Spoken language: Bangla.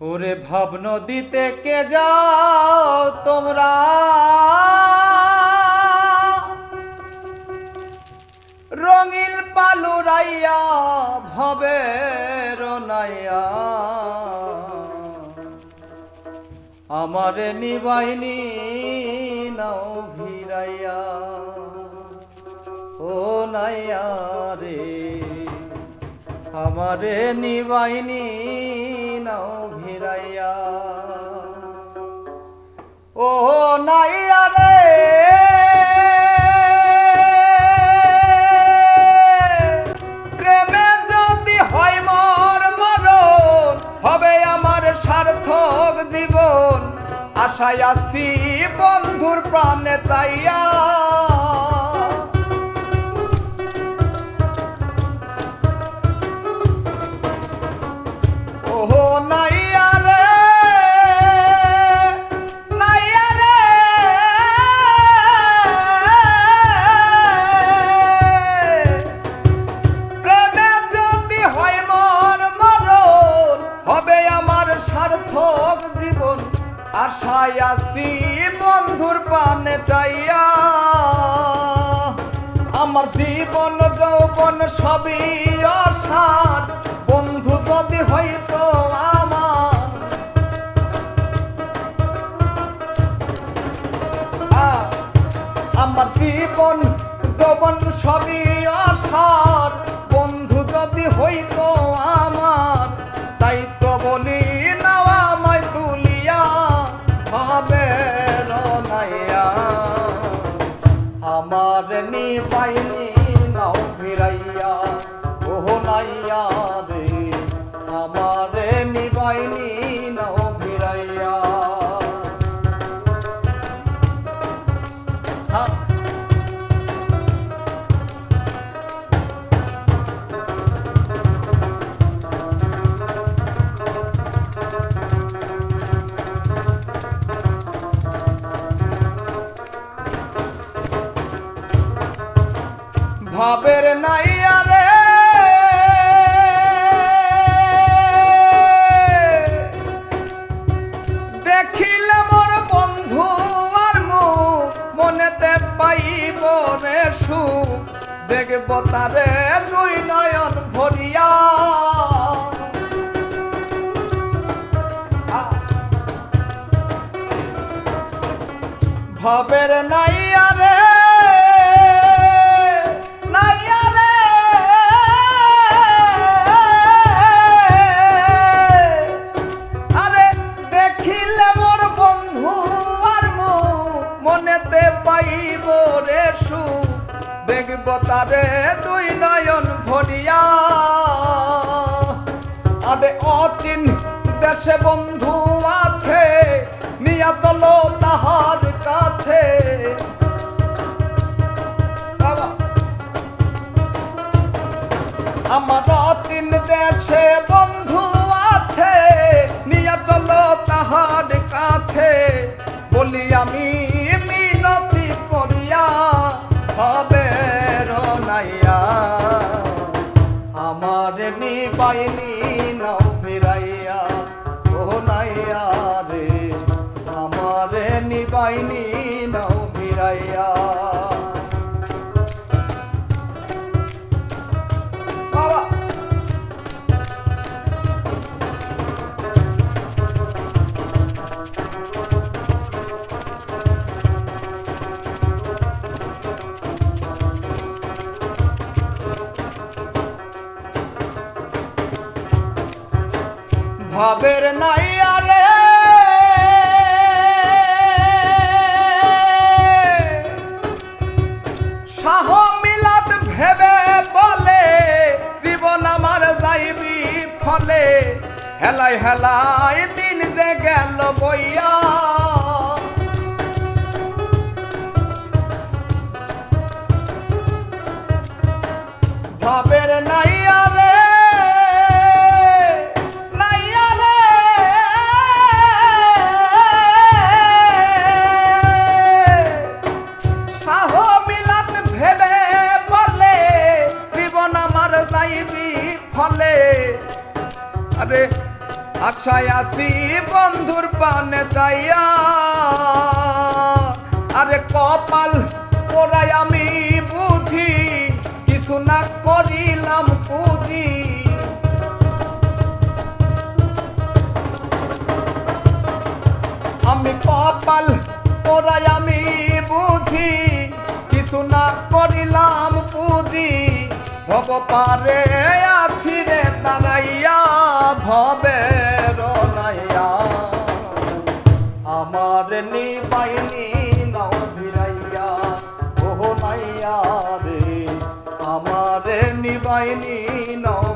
ওরে ভাব নদীতে কে যাও তোমরা? রঙিল পালুরাইয়া ভবে রনাইয়া আমারে নিবাইনি, নাও ভিড়াইয়া। ও নাইয়া রে, আমারে নিবাইনি, নাও ও নাই আরে প্রেমে যদি হয় মর মরণ, হবে আমার সার্থক জীবন। আশায় আসি বন্ধুর প্রাণে চাইয়া পানে চাইয়া আমার জীবন, যৌবন সবই অসাদ বন্ধু যদি হইতো আমার আমার জীবন, যৌবন সবই ভাবের দেখিলে বন্ধু আর দেখব তারে দুই নয়ন ভরিয়া। ভাবের নাইয়া রে। বন্ধু আর মুখ মনেতে পাইব রে সুখ। দেখব তারে দুই নয়ন ভরিয়া। আরে অচিন দেশে বন্ধু আছে, নিয়া চলো তাহার কাছে। আমার অচিন দেশে বন্ধু আছে নিয়া চলো তাহার কাছে। বলি আমি মিনতি করিয়া হবে রনাইয়া। আমার নিবাইনি নাও ফিরাইয়া ও নাইয়া রে। আমার নিবাইনি ভাবের নাই আরে। শাহ মিলাত ভেবে বলে, জীবন আমার যাইবি ফলে। হেলাই হেলাই দিন যে গেল বইয়া। আমার যাইবি ফলে? আরে আশায় আছি বন্ধুর পানে যাইয়া। আরে কপাল পোড়াই আমি বুঝি, কিছু না করিলাম পুঁজি। আমি কপাল পোড়াই ভব পারে আছি রে দাঁড়াইয়া ভবে রাইয়া আমার নিবাইনি নাও ভিড়াইয়া ওহো নাইয়া রে, আমার নিবাইনি নাও